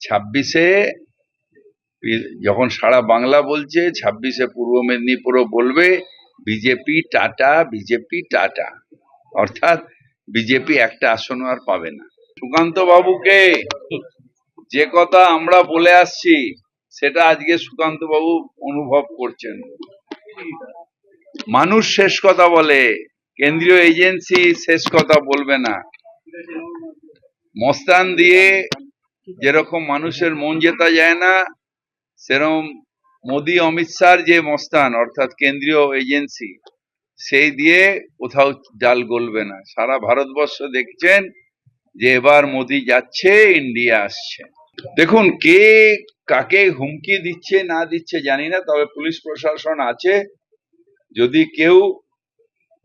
ছাব্বিশে যখন সারা বাংলা বলছে, ছাব্বিশে পূর্ব মেদিনীপুরও বলবে, বিজেপি টাটা বিজেপি টাটা। অর্থাৎ বিজেপি একটা আসনও আর পাবে না। সুকান্ত বাবুকে যে কথা আমরা বলে আসছি, সেটা আজকে সুকান্ত বাবু অনুভব করছেন। মানুষ শেষ কথা বলে, কেন্দ্রীয় এজেন্সি শেষ কথা বলবে না। মস্তান দিয়ে যেরকম মানুষের মন জেতা যায় না, সেরকম মোদি, অমিত শাহর যে মস্তান, অর্থাৎ কেন্দ্রীয় এজেন্সি, সেই দিয়ে কোথাও ডাল গলবে না। সারা ভারতবর্ষ দেখছেন যে এবার মোদি যাচ্ছে, ইন্ডিয়া আসছে। দেখুন, কে কাকে হুমকি দিচ্ছে, না দিচ্ছে, জানি না, তবে পুলিশ প্রশাসন আছে। যদি কেউ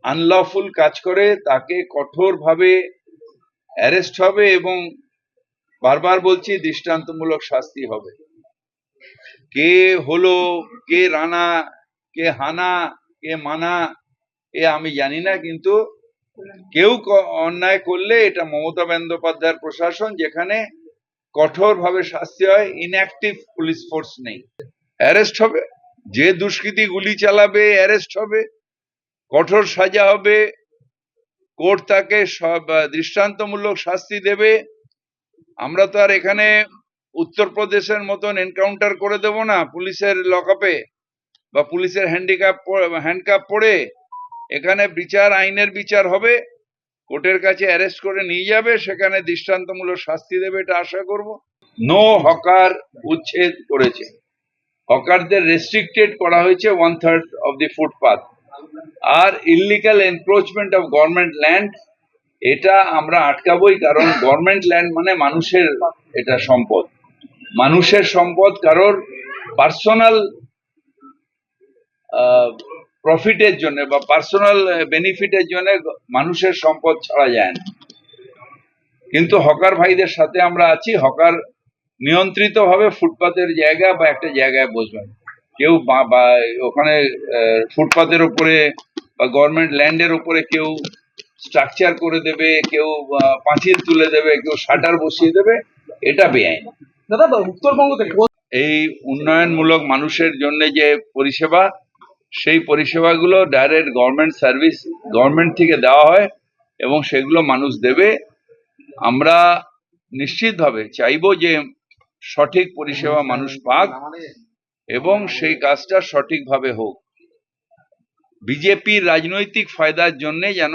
আনলফুল কাজ করে, তাকে কঠোরভাবে অ্যারেস্ট হবে এবং বারবার বলছি দৃষ্টান্তমূলক শাস্তি হবে। কে হলো, কে রানা, কে হানা, কে মানা, এ আমি জানি না, কিন্তু কেউ অন্যায় করলে এটা মমতা বন্দ্যোপাধ্যায়ের প্রশাসন, যেখানে কঠোরভাবে শাস্তি হয় ইনঅ্যাক্টিভ পুলিশ ফোর্স নেই। অ্যারেস্ট হবে, যে দুষ্কৃতী গুলি চালাবে অ্যারেস্ট হবে, কঠোর সাজা হবে, কোর্ট তাকে সব দৃষ্টান্তমূলক শাস্তি দেবে। আমরা তো আর এখানে উত্তরপ্রদেশের মতন এনকাউন্টার করে দেব না। পুলিশের লকআপে বা পুলিশের হ্যান্ডিক্যাপ হ্যান্ডকাপ পড়ে এখানে বিচার, আইনের বিচার হবে। কোর্টের কাছে অ্যারেস্ট করে নিয়ে যাবে। সেখানে দৃষ্টান্তমূলক শাস্তি দেবে এটা আশা করব। নো হকার উচ্ছেদ করেছে। হকারদের রেস্ট্রিক্টেড করা হয়েছে one third of the footpath R illegal encroachment of government land এটা আমরা আটকাবই কারণ গভর্নমেন্ট ল্যান্ড মানে মানুষের এটা সম্পদ। মানুষের সম্পদ কারোর পার্সোনাল প্রফিটের জন্য বা পার্সোনাল বেনিফিটের জন্য মানুষের সম্পদ ছাড়া যায় না। কিন্তু হকার ভাইদের সাথে আমরা আছি, হকার নিয়ন্ত্রিত ভাবে ফুটপাতের জায়গা বা একটা জায়গায় বসবেন। কেউ বা- ওখানে ফুটপাতের উপরে বা গভর্নমেন্ট ল্যান্ডের উপরে কেউ স্ট্রাকচার করে দেবে কেউ পাঁচিল তুলে দেবে কেউ শাটার বসিয়ে দেবে এটা বেআইন। দাদা উত্তরবঙ্গ থেকে এই উন্নয়নমূলক মানুষের জন্য যে পরিষেবা সেই পরিষেবাগুলো ডাইরেক্ট গভর্নমেন্ট সার্ভিস গভর্নমেন্ট থেকে দেওয়া হয় এবং সেগুলো মানুষ দেবে। আমরা নিশ্চিতভাবে চাইব যে সঠিক পরিষেবা মানুষ পাক এবং সেই কাজটা সঠিকভাবে হোক। বিজেপির রাজনৈতিক ফায়দার জন্যে যেন